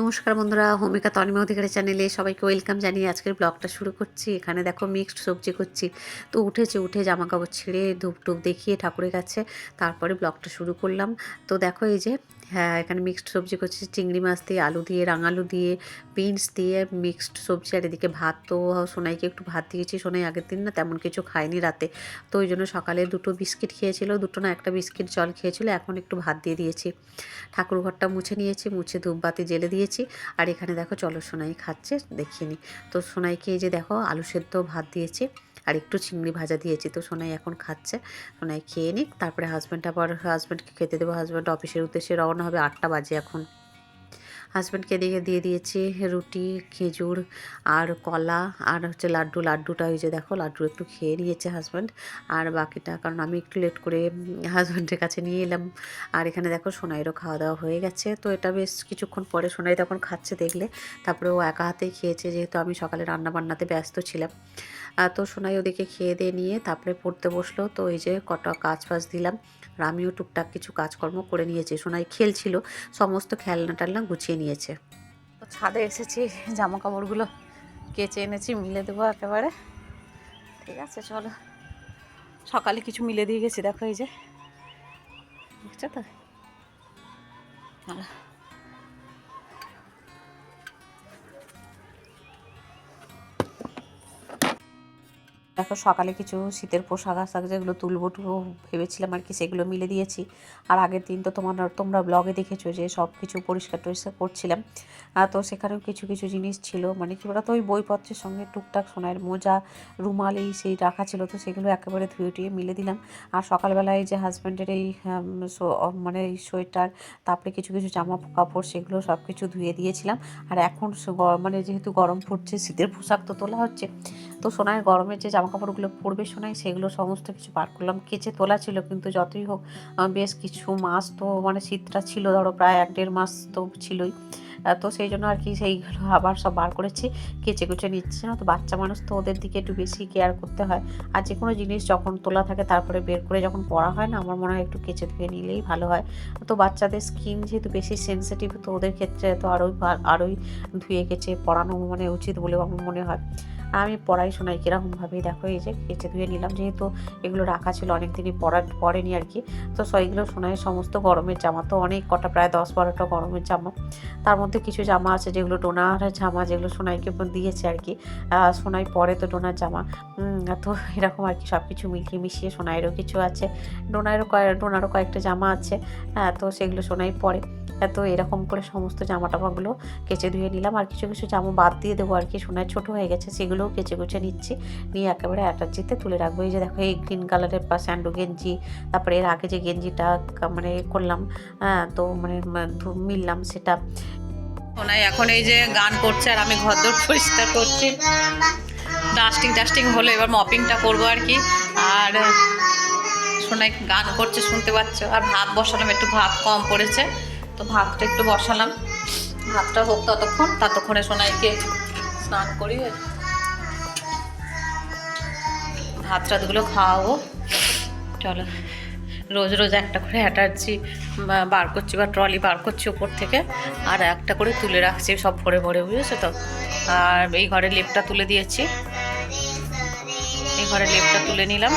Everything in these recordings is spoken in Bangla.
নমস্কার বন্ধুরা, হোমিকা তনিমা অধিকারী চ্যানেলে সবাইকে ওয়েলকাম জানিয়ে আজকের ব্লগটা শুরু করছি। এখানে দেখো মিক্সড সবজি করছি। তো উঠেছে, উঠে জামা কাপড় ছিঁড়ে ধূপ টুপ দেখিয়ে ঠাকুরের কাছে তারপরে ব্লগটা শুরু করলাম। তো দেখো এই যে হ্যাঁ এখানে মিক্সড সবজি করছি। চিংড়ি মাছ দিয়ে, আলু দিয়ে, রাঙালু দিয়ে বিনস দিয়ে মিক্সড সবজি। আর এদিকে ভাত তো সোনাইকে একটু ভাত দিয়েছি। সোনাই আগের দিন না তেমন কিছু খায়নি রাতে। তো ওই জন্য সকালে দুটো বিস্কিট খেয়েছিল, দুটো না একটা বিস্কিট জল খেয়েছিল। এখন একটু ভাত দিয়ে দিয়েছি। ঠাকুর ঘরটা মুছে নিয়েছি, মুছে ধূপবাতি জেলে দিয়েছি। আর এখানে দেখো, চলো সোনাই খাচ্ছে দেখিনি তো সোনাইকে এই যে দেখো, আলু সেদ্ধ ভাত দিয়েছি। আর একটু চিংড়ি ভাজা দিয়েছি তো সোনাই এখন খাচ্ছে। সোনাই খেয়ে নিক, তারপরে হাজব্যান্ড আবার হাজব্যান্ডকে খেতে দেবো। হাজব্যান্ড অফিসের উদ্দেশ্যে রওনা হবে আটটা বাজে এখন। হাজব্যান্ডকে দিয়ে দিয়ে দিয়েছি রুটি, খেজুর আর কলা আর হচ্ছে লাড্ডু। লাড্ডুটা ওই যে দেখো, লাড্ডু একটু খেয়ে নিয়েছে হাজব্যান্ড আর বাকিটা, কারণ আমি একটু লেট করে হাজব্যান্ডের কাছে নিয়ে এলাম। আর এখানে দেখো সোনাইরও খাওয়া দাওয়া হয়ে গেছে। তো এটা বেশ কিছুক্ষণ পরে সোনাই তখন খাচ্ছে দেখলে। তারপরে ও একা হাতেই খেয়েছে, যেহেতু আমি সকালে রান্না বান্নাতে ব্যস্ত ছিলাম। তো সোনাই ওদিকে খেয়ে দিয়ে নিয়ে তারপরে পড়তে বসল। তো এই যে কটা কাজ ফাজ দিলাম। আর আমিও টুকটাক কিছু কাজকর্ম করে নিয়েছি। সোনাই খেলছিল। সমস্ত খেলনা টালনা গুছিয়ে নিয়েছে। তো ছাদে এসেছি। জামা কাপড়গুলো কেচে এনেছি। মিলে দেবো একেবারে। ঠিক আছে, চলো। সকালে কিছু মিলে দিয়ে গেছি। দেখো এই যে। বুঝছ তো? দেখো সকালে কিছু শীতের পোশাক আশাক যেগুলো তুলবো টুলবো ভেবেছিলাম আর কি, সেগুলো মিলে দিয়েছি। আর আগের দিন তো তোমার তোমরা ব্লগে দেখেছ যে সব কিছু পরিষ্কার টরিষ্কার করছিলাম। তো সেখানেও কিছু কিছু জিনিস ছিল মানে কি বলতো, ওই বইপত্রের সঙ্গে টুকটাক সোনার মোজা, রুমাল এই সেই রাখা ছিল, তো সেগুলো একেবারে ধুয়ে টুয়ে মিলে দিলাম। আর সকালবেলায় যে হাজব্যান্ডের এই মানে এই সোয়েটার, তারপরে কিছু কিছু জামা কাপড়, সেগুলো সব কিছু ধুয়ে দিয়েছিলাম। আর এখন মানে যেহেতু গরম পড়ছে, শীতের পোশাক তো তোলা হচ্ছে তো সোনায় গরমের যে জামা কাপড়গুলো পরবে সোনায়, সেগুলো সমস্ত কিছু বার করলাম। কেচে তোলা ছিল, কিন্তু যতই হোক বেশ কিছু মাস তো মানে শীতটা ছিল, ধরো প্রায় এক দেড় মাস তো ছিলই। তো সেই জন্য আর কি সেইগুলো আবার সব বার করেছি, কেচে কুচে নিচ্ছে। না তো বাচ্চা মানুষ তো ওদের দিকে একটু বেশি কেয়ার করতে হয়। আর যে কোনো জিনিস যখন তোলা থাকে, তারপরে বের করে যখন পড়া হয় না, আমার মনে হয় একটু কেচে ধুয়ে নিলেই ভালো হয়। তো বাচ্চাদের স্কিন যেহেতু বেশি সেন্সিটিভ তো ওদের ক্ষেত্রে তো আরোই আরোই ধুয়ে কেচে পড়ানো মানে উচিত বলে আমার মনে হয়। আমি পড়াই শোনাই কীরকমভাবেই দেখো এই যে কেচে ধুয়ে নিলাম, যেহেতু এগুলো রাখা ছিল অনেক দিনই পড়া, পড়েনি আর কি। তো সেইগুলো শোনাই, সমস্ত গরমের জামা তো অনেক কটা, প্রায় দশ বারোটা গরমের জামা। তার মধ্যে কিছু জামা আছে যেগুলো ডোনার জামা যেগুলো সোনাইকে দিয়েছে আর কি। সোনাই পরে তো ডোনার জামা। তো এরকম আর কি সব কিছু মিলিয়ে মিশিয়ে সোনাইয়েরও কিছু আছে। ডোনারও কয়েক ডোনারও কয়েকটা জামা আছে। হ্যাঁ তো সেগুলো সোনাই পরে। তো এরকম করে সমস্ত জামা টামাগুলো কেচে ধুয়ে নিলাম। আর কিছু কিছু জামা বাদ দিয়ে দেবো আর কি সোনায় ছোটো হয়ে গেছে। সেগুলোও কেচে কুচে নিচ্ছি। নিয়ে একেবারে অ্যাটাচিতে তুলে রাখব। এই যে দেখো, এই গ্রিন কালারের বা স্যান্ডো গেঞ্জি, তারপরে এর আগে যে গেঞ্জিটা মানে করলাম হ্যাঁ তো মানে মিললাম সেটা। সোনাই এখন এই যে গান করছে আর আমি ঘর দৌড় পরিষ্কার করছি। ডাস্টিং টাস্টিং হলো, এবার মপিংটা করব আর কি। আর সোনাই গান করছে, শুনতে পাচ্ছ? আর ভাত বসালাম, একটু ভাত কম পড়েছে, তো ভাতটা একটু বসালাম। ভাতটা হোক ততক্ষণ, ততক্ষণে সোনাইকে স্নান করি ভাত রাতগুলো খাওয়াবো। চলো, রোজ রোজ একটা করে অ্যাটার্জি বার করছি বা ট্রলি বার করছি ওপর থেকে, আর একটা করে তুলে রাখছি, সব ভরে ভরে, বুঝেছ তো? আর এই ঘরে লেপটা তুলে দিয়েছি। এই ঘরে লেপটা তুলে নিলাম।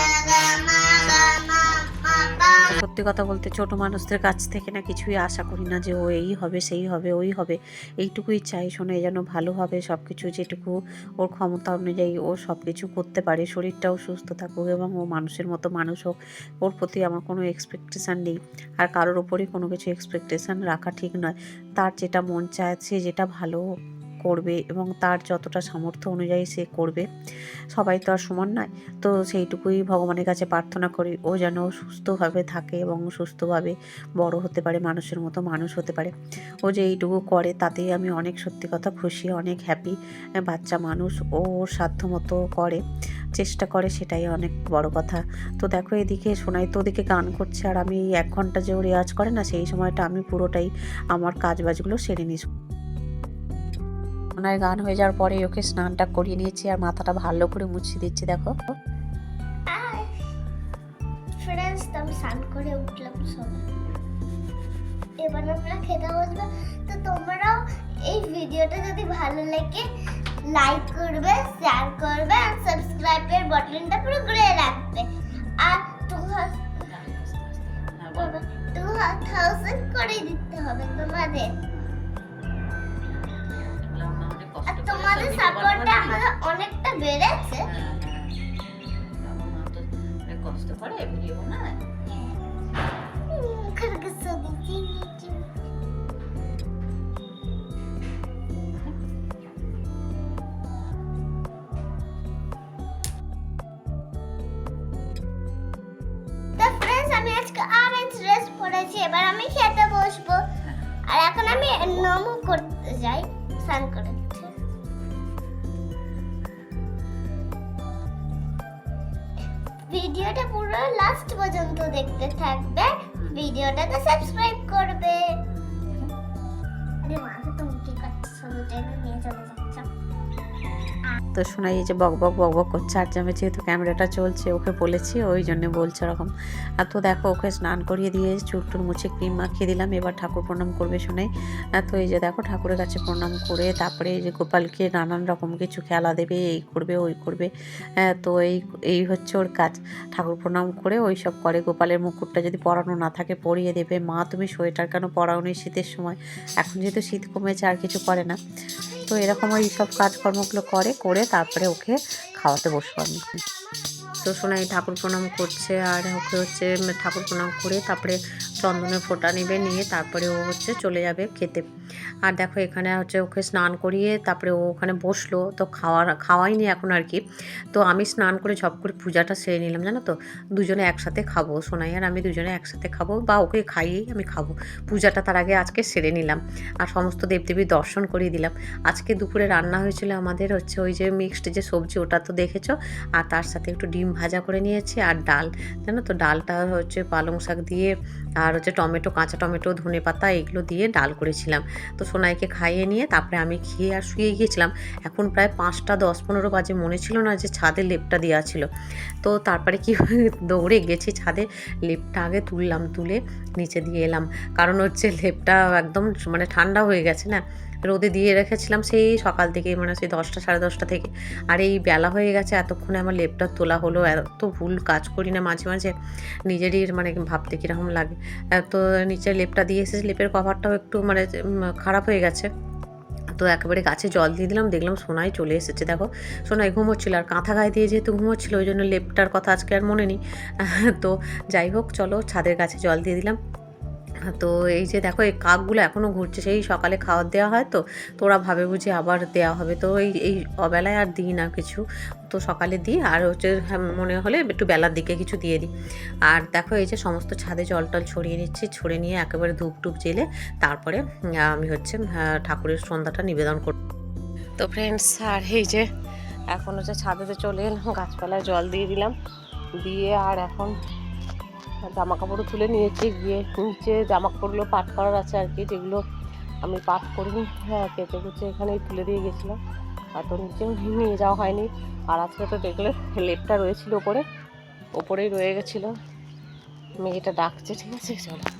সত্যি কথা বলতে ছোট মানুষদের কাছ থেকে না কিছুই আশা করি না যে ও এই হবে, সেই হবে, ওই হবে। এইটুকুই চাই শোনে, যেন ভালো হবে সব কিছু যেটুকু ওর ক্ষমতা অনুযায়ী ও সব কিছু করতে পারে। শরীরটাও সুস্থ থাকুক এবং ও মানুষের মতো মানুষ হোক, ওর প্রতি আমার কোনো এক্সপেকটেশান নেই। আর কারোর ওপরই কোনো কিছু এক্সপেকটেশান রাখা ঠিক নয়। তার যেটা মন চায়, সে যেটা ভালো করবে এবং তার যতটা সামর্থ্য অনুযায়ী সে করবে, সবাই তো আর সমান নয়। তো সেইটুকুই ভগবানের কাছে প্রার্থনা করি, ও যেন সুস্থভাবে থাকে এবং সুস্থভাবে বড় হতে পারে, মানুষের মতো মানুষ হতে পারে। ও যে এইটুকু করে, তাতেই আমি অনেক সত্যি কথা খুশি, অনেক হ্যাপি বাচ্চা মানুষ ও ওর সাধ্য মতো করে, চেষ্টা করে সেটাই অনেক বড় কথা। তো দেখো এদিকে সোনাই তো ওদিকে গান করছে, আর আমি এক ঘণ্টা যে ও রেওয়াজ করে না, সেই সময়টা আমি পুরোটাই আমার কাজ বাজগুলো সেরে নিই সোনার গান হয়ে যাওয়ার পরে ওকে স্নানটা করিয়ে নিয়েছি আর মাথাটা ভালো করে মুছিয়ে দিচ্ছি দেখো ফ্রেন্ডস আমি স্নান করে উঠলাম সবাই এবার আমরা খেতে বসবো তো তোমরাও এই ভিডিওটা যদি ভালো লাগে লাইক করবে শেয়ার করবে আর সাবস্ক্রাইবের বাটনটা পুরো ঘুরে রাখবে আর টু টু থাউজেন্ড করে দিতে হবে তোমাদের বেড়েছে। কষ্ট করে ভিডিও না Kırgızı ফ্রেন্ডস আমি আজকে অরেঞ্জ ড্রেস পরেছি এবার আমি খেতে বসবো। আর এখন আমি নমো করতে যাই স্নান করে। ভিডিওটা পুরো লাস্ট পর্যন্ত দেখতে থাকবে। ভিডিওটাতে সাবস্ক্রাইব করবে। আরে তো তুমি কি করছ তো শোনাই এই যে বক বক বক বক করছে আর জামে যেহেতু ক্যামেরাটা চলছে ওকে বলেছি ওই জন্য বলছে ওরকম। আর তো দেখো ওকে স্নান করিয়ে দিয়ে চুল টুল মুছে ক্রিম মাখিয়ে দিলাম এবার ঠাকুর প্রণাম করবে শোনাই। তো এই যে দেখো ঠাকুরের কাছে প্রণাম করে তারপরে এই যে গোপালকে নানান রকম কিছু খেলা দেবে এই করবে ওই করবে। হ্যাঁ, তো এই এই হচ্ছে ওর কাজ। ঠাকুর প্রণাম করে ওই সব করে। গোপালের মুকুটটা যদি পরানো না থাকে পরিয়ে দেবে। মা তুমি সোয়েটার কেন পরাও নি শীতের সময়? এখন যেহেতু শীত কমেছে আর কিছু করে না। তো এরকম ওই সব কাজকর্মগুলো করে করে তারপরে ওকে খাওয়াতে বসবো আমি। তো সোনাই ঠাকুর প্রণাম করছে আর ওকে হচ্ছে ঠাকুর প্রণাম করে তারপরে চন্দনের ফোঁটা নেবে, নিয়ে তারপরে ও হচ্ছে চলে যাবে খেতে। আর দেখো এখানে হচ্ছে ওকে স্নান করিয়ে তারপরে ও ওখানে বসল, তো খাওয়া খাওয়াইনি এখন আর কি। তো আমি স্নান করে ঝপ করে পূজাটা সেরে নিলাম, জানো তো? দুজনে একসাথে খাব, সোনাই আর আমি দুজনে একসাথে খাব, বা ওকে খাইয়েই আমি খাব। পূজাটা তার আগে আজকে সেরে নিলাম আর সমস্ত দেবদেবীর দর্শন করিয়ে দিলাম। আজকে দুপুরে রান্না হয়েছিল আমাদের হচ্ছে ওই যে মিক্সড যে সবজি, ওটা তো দেখেছ? আর তার সাথে একটু ডিম ভাজা করে নিয়েছি আর ডাল। জানো তো? ডালটা হচ্ছে পালং শাক দিয়ে আর হচ্ছে টমেটো, কাঁচা টমেটো, ধনে পাতা এগুলো দিয়ে ডাল করেছিলাম। তো সোনাইকে খাইয়ে নিয়ে তারপরে আমি খেয়ে আর শুয়ে গিয়েছিলাম। এখন প্রায় পাঁচটা, দশ, পনেরো বাজে। মনে ছিল না যে ছাদে লেপটা দেওয়া ছিল। তো তারপরে কি দৌড়ে গেছি ছাদে। লেপটা আগে তুললাম, তুলে নিচে দিয়ে এলাম। কারণ হচ্ছে লেপটা একদম মানে ঠান্ডা হয়ে গেছে না। রোদে দিয়ে রেখেছিলাম সেই সকাল থেকে মানে সেই দশটা, সাড়ে দশটা থেকে। আর এই বেলা হয়ে গেছে, এতক্ষণে আমার লেপটা তোলা হলো। এত ভুল কাজ করি না মাঝে মাঝে। নিজেরই মানে ভাবতে কীরকম লাগে। তো নিচে লেপটা দিয়ে এসেছে, লেপের কভারটাও একটু মানে খারাপ হয়ে গেছে। তো একেবারে গাছে জল দিয়ে দিলাম, দেখলাম সোনাই চলে এসেছে, দেখো। সোনাই ঘুমোচ্ছিল, আর কাঁথা গায়ে দিয়ে যেহেতু ঘুমোচ্ছিল, ওই জন্য লেপটার কথা আজকে আর মনে নেই। তো যাই হোক, চলো ছাদের গাছে জল দিয়ে দিলাম। তো এই যে দেখো এই কাকগুলো এখনও ঘুরছে সেই সকালে খাওয়ার দেওয়া হয় তো তোরা ভাবে বুঝি আবার দেওয়া হবে। তো এই এই অবেলায় আর দিই না কিছু তো সকালে দিই আর হচ্ছে হ্যাঁ, মনে হলে একটু বেলার দিকে কিছু দিয়ে দিই। আর দেখো এই যে সমস্ত ছাদে জল টল ছড়িয়ে নিচ্ছি ছড়ে নিয়ে একেবারে ধূপ টুপ জেলে তারপরে আমি হচ্ছে ঠাকুরের সন্ধ্যাটা নিবেদন করব তো ফ্রেন্ডস আর এই যে এখন হচ্ছে ছাদেতে চলে এলাম গাছপালায় জল দিয়ে দিলাম দিয়ে আর এখন জামা কাপড়ও তুলে নিয়েছি, গিয়ে নিচে জামা কাপড়গুলো পাট করার আছে আর কি, যেগুলো আমি পাঠ করিনি। হ্যাঁ কেটে কুচে এখানেই তুলে দিয়ে গেছিলাম। আর তো নিচেও নিয়ে যাওয়া হয়নি। আর আজকে তো দেখলে লেপটা রয়েছিল ওপরে, ওপরেই রয়ে গেছিল। মেয়েটা ডাকছে, ঠিক আছে, চলো।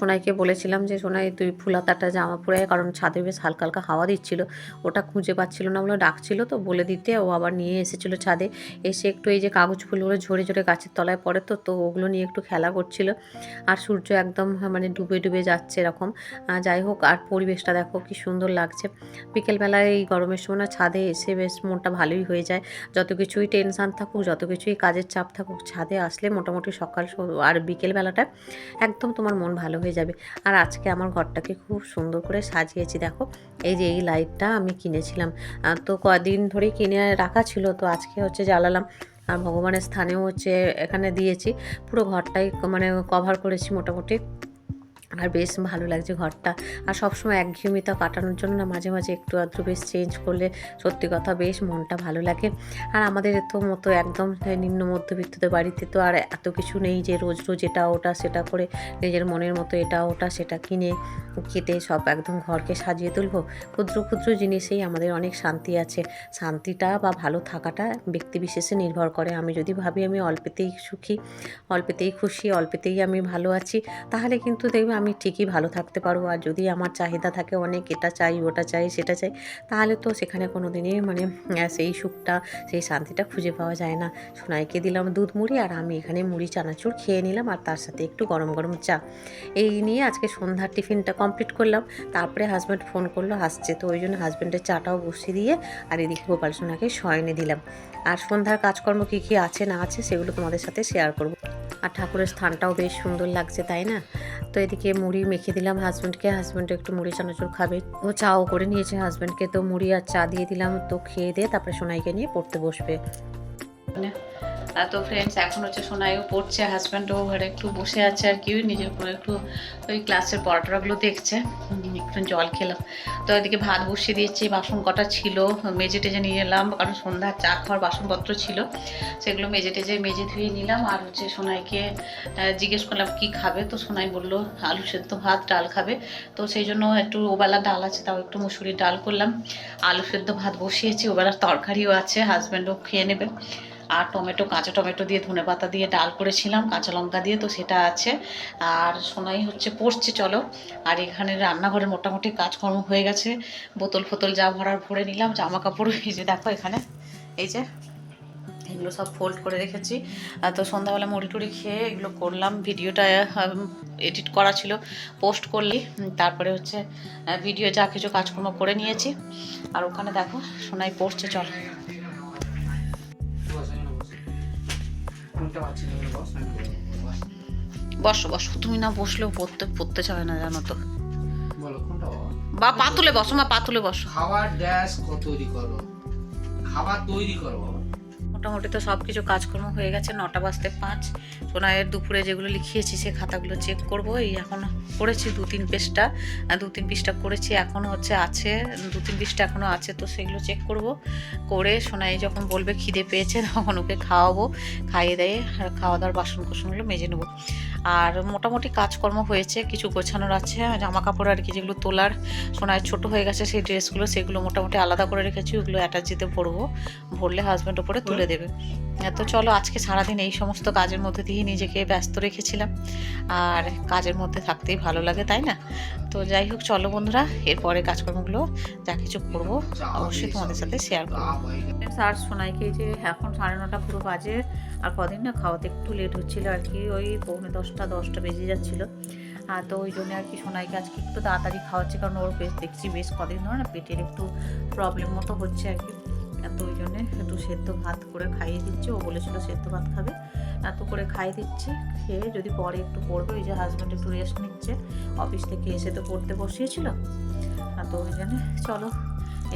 সোনাইকে বলেছিলাম যে, সোনাই, তুই ফুলাতাটা জামা পরে কারণ ছাদে বেশ হালকা হালকা হাওয়া দিচ্ছিল। ওটা খুঁজে পাচ্ছিল না বলে ডাকছিল তো, বলে দিতে। ও আবার নিয়ে এসেছিল ছাদে। এসে একটু এই যে কাগজ ফুলগুলো ঝরে ঝরে গাছের তলায় পড়ে তো তো ওগুলো নিয়ে একটু খেলা করছিল। আর সূর্য একদম মানে ডুবে ডুবে যাচ্ছে এরকম। যাই হোক, আর পরিবেশটা দেখো কি সুন্দর লাগছে। বিকেলবেলায় এই গরমের সময় না ছাদে এসে বেশ মনটা ভালোই হয়ে যায়। যত কিছুই টেনশান থাকুক, যত কিছুই কাজের চাপ থাকুক, ছাদে আসলে মোটামুটি সকাল আর বিকেলবেলাটা একদম তোমার মন ভালো হয়ে যাবে। আর আজকে আমার ঘরটাকে খুব সুন্দর করে সাজিয়েছি, দেখো। এই যে এই লাইটটা আমি কিনেছিলাম। তো কদিন ধরে কিনে রাখা ছিল, তো আজকে হচ্ছে জ্বালালাম। আর ভগবানের স্থানেও হচ্ছে এখানে দিয়েছি। পুরো ঘরটাই মানে কভার করেছি মোটামুটি। আর বেশ ভালো লাগছে ঘরটা। আর সবসময় একঘেয়েমিতা কাটানোর জন্য না মাঝে মাঝে একটু আধটু বেশ চেঞ্জ করলে সত্যি কথা বেশ মনটা ভালো লাগে। আর আমাদের তো মতো একদম নিম্ন মধ্যবিত্তদের বাড়িতে তো আর এত কিছু নেই যে রোজ রোজ এটা ওটা সেটা করে নিজের মনের মতো এটা ওটা সেটা কিনে কেটে সব একদম ঘরকে সাজিয়ে তুলবো। ক্ষুদ্র ক্ষুদ্র জিনিসেই আমাদের অনেক শান্তি আছে। শান্তিটা বা ভালো থাকাটা ব্যক্তি বিশেষে নির্ভর করে। আমি যদি ভাবি আমি অল্পেতেই সুখী, অল্পেতেই খুশি, অল্পেতেই আমি ভালো আছি, তাহলে কিন্তু দেখবে আমি ঠিকই ভালো থাকতে পারব। আর যদি আমার চাহিদা থাকে অনেক, এটা চাই, ওটা চাই, সেটা চাই, তাহলে তো সেখানে কোনো দিনই মানে সেই সুখটা, সেই শান্তিটা খুঁজে পাওয়া যায় না। সোনাইকে দিলাম দুধ মুড়ি আর আমি এখানে মুড়ি, চানাচুর খেয়ে নিলাম আর তার সাথে একটু গরম গরম চা। এই নিয়ে আজকে সন্ধ্যার টিফিনটা কমপ্লিট করলাম। তারপরে হাজব্যান্ড ফোন করল, আসছে তো ওই জন্য হাজব্যান্ডের চাটাও বসিয়ে দিয়ে আর এদিকে গোপাল সোনাকে শয়নে দিলাম। আর সন্ধ্যার কাজকর্ম কী কী আছে না আছে সেগুলো তোমাদের সাথে শেয়ার করব। আর ঠাকুরের স্থানটাও বেশ সুন্দর লাগছে, তাই না? তো এদিকে মুড়ি মেখে দিলাম হাজব্যান্ডকে হাজব্যান্ড একটু মুড়ি চানাচুর খাবে। ও চাও করে নিয়েছে হাজব্যান্ডকে তো মুড়ি আর চা দিয়ে দিলাম, তো খেয়ে দিয়ে তারপরে সোনাইকে নিয়ে পড়তে বসবে। তো ফ্রেন্ডস এখন হচ্ছে সোনাইও পড়ছে হাজব্যান্ডও ঘরে একটু বসে আছে আর কি, নিজের উপরে একটু ওই ক্লাসের পড়াটরাগুলো দেখছে একটু জল খেলাম। তো এদিকে ভাত বসিয়ে দিয়েছি, বাসন কটা ছিল, মেজে টেজে নিয়ে এলাম, কারণ সন্ধ্যার চা খাওয়ার বাসনপত্র ছিল, সেগুলো মেজে টেজে মেজে ধুয়ে নিলাম, আর হচ্ছে সোনাইকে জিজ্ঞেস করলাম কি খাবে, তো সোনাই বলল আলু সেদ্ধ ভাত, ডাল খাবে। তো সেই জন্য একটু ওবেলা ডাল আছে, তাও একটু মুসুরি ডাল করলাম। আলু সেদ্ধ ভাত বসিয়েছি, ওবেলার তরকারিও আছে হাজব্যান্ডও খেয়ে নেবে। আর টমেটো, কাঁচা টমেটো দিয়ে ধনে পাতা দিয়ে ডাল করেছিলাম, কাঁচা লঙ্কা দিয়ে, তো সেটা আছে। আর সোনাই হচ্ছে পড়ছে, চলো। আর এখানে রান্নাঘরে মোটামুটি কাজকর্ম হয়ে গেছে। বোতল ফোতল যা ভরার ভরে নিলাম জামা কাপড় এই যে দেখো এখানে। এই যে এগুলো সব ফোল্ড করে রেখেছি। তো সন্ধ্যাবেলা মুড়ি টুড়ি খেয়ে এগুলো করলাম। ভিডিওটা এডিট করা ছিল পোস্ট করলি। তারপরে হচ্ছে ভিডিও যা কিছু কাজকর্ম করে নিয়েছি। আর ওখানে দেখো সোনাই পড়ছে, চল। না বস বসো বসো। তুমি না বসলেও পড়তে পড়তে চায় না জানো তো। বলো কোনটা বাবা বা পাতুলে বসো মা পাতুলে বসো। খাবার ড্যাশ কত তৈরি করো? খাবার তৈরি করো বাবা। মোটামুটি তো সব কিছু কাজকর্ম হয়ে গেছে, নটা বাজতে পাঁচ। সোনায়ের দুপুরে যেগুলো লিখিয়েছি সে খাতাগুলো চেক করব। এই এখন করেছি দু তিন পেজটা দু তিন পিসটা করেছি এখনও হচ্ছে আছে, দু তিন পিসটা এখনও আছে, তো সেগুলো চেক করব। করে সোনাই যখন বলবে খিদে পেয়েছে, তখন ওকে খাওয়াবো, খাইয়ে দিয়ে খাওয়া দাওয়ার বাসন কোসনগুলো মেজে নেব। আর মোটামুটি কাজকর্ম হয়েছে কিছু গোছানোর আছে জামা কাপড় আর কি যেগুলো তোলার। সোনায় ছোট হয়ে গেছে সেই ড্রেসগুলো সেগুলো মোটামুটি আলাদা করে রেখেছি ওগুলো অ্যাটাচিতে পরবো ভরলে হাজব্যান্ড ওপরে তুলে দেবে। তো চলো আজকে সারাদিন এই সমস্ত কাজের মধ্যে দিয়ে নিজেকে ব্যস্ত রেখেছিলাম। আর কাজের মধ্যে থাকতেই ভালো লাগে তাই না? তো যাই হোক চলো বন্ধুরা এরপরে কাজকর্মগুলো যা কিছু করব অবশ্যই তোমাদের সাথে শেয়ার করব। আর সোনাইকে যে এখন সাড়ে নটা পুরো বাজে আর কদিন না খাওয়াতে একটু লেট হচ্ছিল আর কি ওই পৌনে দশটা দশটা বেজে যাচ্ছিল। আর তো ওই জন্য আর কি সোনাইকে আজকে একটু তাড়াতাড়ি খাওয়াচ্ছে, কারণ ওর বেশ দেখছি বেশ কদিন ধরে না পেটের একটু প্রবলেম মতো হচ্ছে আর কি। তো ওই জন্য একটু সেদ্ধ ভাত করে খাইয়ে দিচ্ছি। ও বলেছিল সেদ্ধ ভাত খাবে। এত করে খাইয়ে দিচ্ছি। খেয়ে যদি পরে একটু পড়বে ওই যে হাজব্যান্ড একটু রেস্ট নিচ্ছে। অফিস থেকে এসে তো পড়তে বসিয়েছিল। তো ওই জন্যে চলো,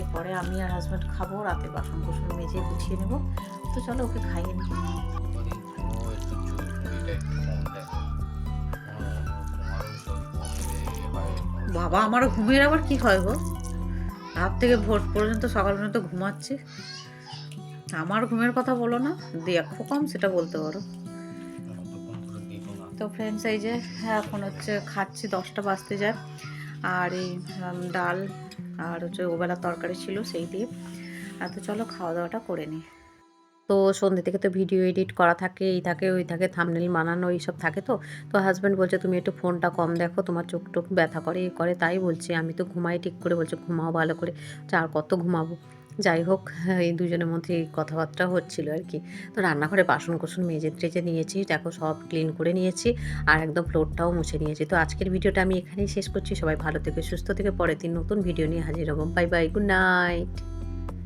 এরপরে আমি আর হাজব্যান্ড খাব। রাতে বাসন কোসন মেজে গুছিয়ে নেব। তো চলো ওকে খাইয়ে নিই বাবা আমার ঘুমের আবার কি হয় গো? রাত থেকে ভোর পর্যন্ত সকাল পর্যন্ত ঘুমাচ্ছি। আমার ঘুমের কথা বলো না, দেখো কম সেটা বলতে পারো। তো ফ্রেন্ডস এই যে এখন হচ্ছে খাচ্ছি, দশটা বাজতে যায়। আর এই ডাল আর হচ্ছে ওবেলা তরকারি ছিল সেই দিয়ে। তো চলো খাওয়া দাওয়াটা করে নিই। তো সন্ধ্যে থেকে তো ভিডিও এডিট করা থাকে, এই থাকে, ওই থাকে থামনেল বানানো, এইসব থাকে তো। তো হাজব্যান্ড বলছে, তুমি একটু ফোনটা কম দেখো, তোমার চোখ টোক ব্যথা করে, এ করে, তাই বলছি। আমি তো ঘুমাই ঠিক করে, বলছে, ঘুমাও ভালো করে আর কত ঘুমাবো? যাই হোক, এই দুজনের মধ্যে এই কথাবার্তা হচ্ছিল আর কি। তো রান্নাঘরে বাসন কোসন মেজে টেজে নিয়েছি, দেখো সব ক্লিন করে নিয়েছি আর একদম ফ্লোরটাও মুছে নিয়েছি। তো আজকের ভিডিওটা আমি এখানেই শেষ করছি। সবাই ভালো থেকে, সুস্থ থেকে, পরের দিন নতুন ভিডিও নিয়ে হাজির হব। Bye bye good night